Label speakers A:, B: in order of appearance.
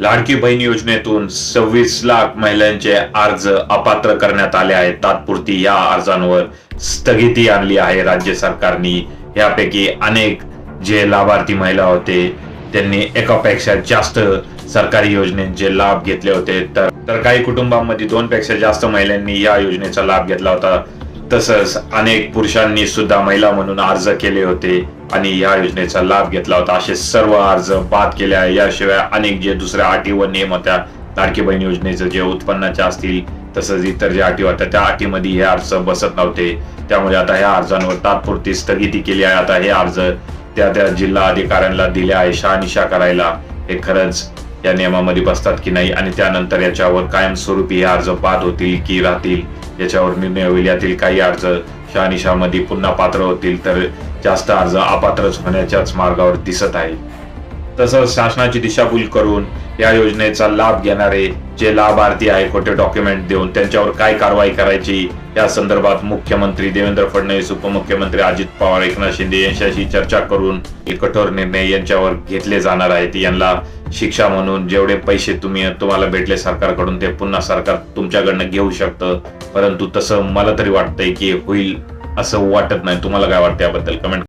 A: लाडकी बहीण योजनेतून सव्वीस लाख महिलांचे अर्ज अपात्र करण्यात आले आहेत. तात्पुरती या अर्जांवर स्थगिती आणली आहे. राज्य सरकारने यापैकी अनेक जे लाभार्थी महिला होते त्यांनी एकापेक्षा जास्त सरकारी योजनेचे लाभ घेतले होते. तर तर काही कुटुंबांमध्ये दोन पेक्षा जास्त महिलांनी या योजनेचा लाभ घेतला होता. तसंच अनेक पुरुषांनी सुद्धा महिला म्हणून अर्ज केले होते आणि या योजनेचा लाभ घेतला होता. असे सर्व अर्ज बाद केले आहे याशिवाय अनेक जे दुसऱ्या अटी व नियम होत्या लाडकी बहीण योजनेचं जे उत्पन्नाच्या असतील तसंच इतर ज्या अटी होत्या त्या अटीमध्ये हे अर्ज बसत नव्हते. त्यामुळे आता ह्या अर्जांवर तात्पुरती स्थगिती केली आहे. आता हे अर्ज त्या त्या जिल्हा अधिकाऱ्यांना दिले आहे शहानिशा करायला. हे खरंच या नियमामध्ये बसतात की नाही? आणि त्यानंतर याच्यावर कायमस्वरूपी हे अर्ज बाद होतील की राहतील? याच्यावर निर्णय होईल. यातील काही अर्ज शहानिशामध्ये पुन्हा पात्र होतील तर जास्त अर्ज अपात्रच होण्याच्याच मार्गावर दिसत आहे. तसंच शासनाची दिशाभूल करून या योजनेचा लाभ घेणारे जे लाभार्थी आहे खोटे डॉक्युमेंट देऊन त्यांच्यावर काय कारवाई करायची या संदर्भात मुख्यमंत्री देवेंद्र फडणवीस उपमुख्यमंत्री अजित पवार एकनाथ शिंदे यांच्याशी चर्चा करून एक कठोर निर्णय यांच्यावर घेतले जाणार आहेत. यांना शिक्षा म्हणून जेवढे पैसे तुम्ही तुम्हाला भेटले सरकारकडून ते पुन्हा सरकार तुमच्याकडनं घेऊ शकतं. परंतु तसं मला तरी वाटतंय की होईल असं वाटत नाही. तुम्हाला काय वाटतं याबद्दल? कमेंट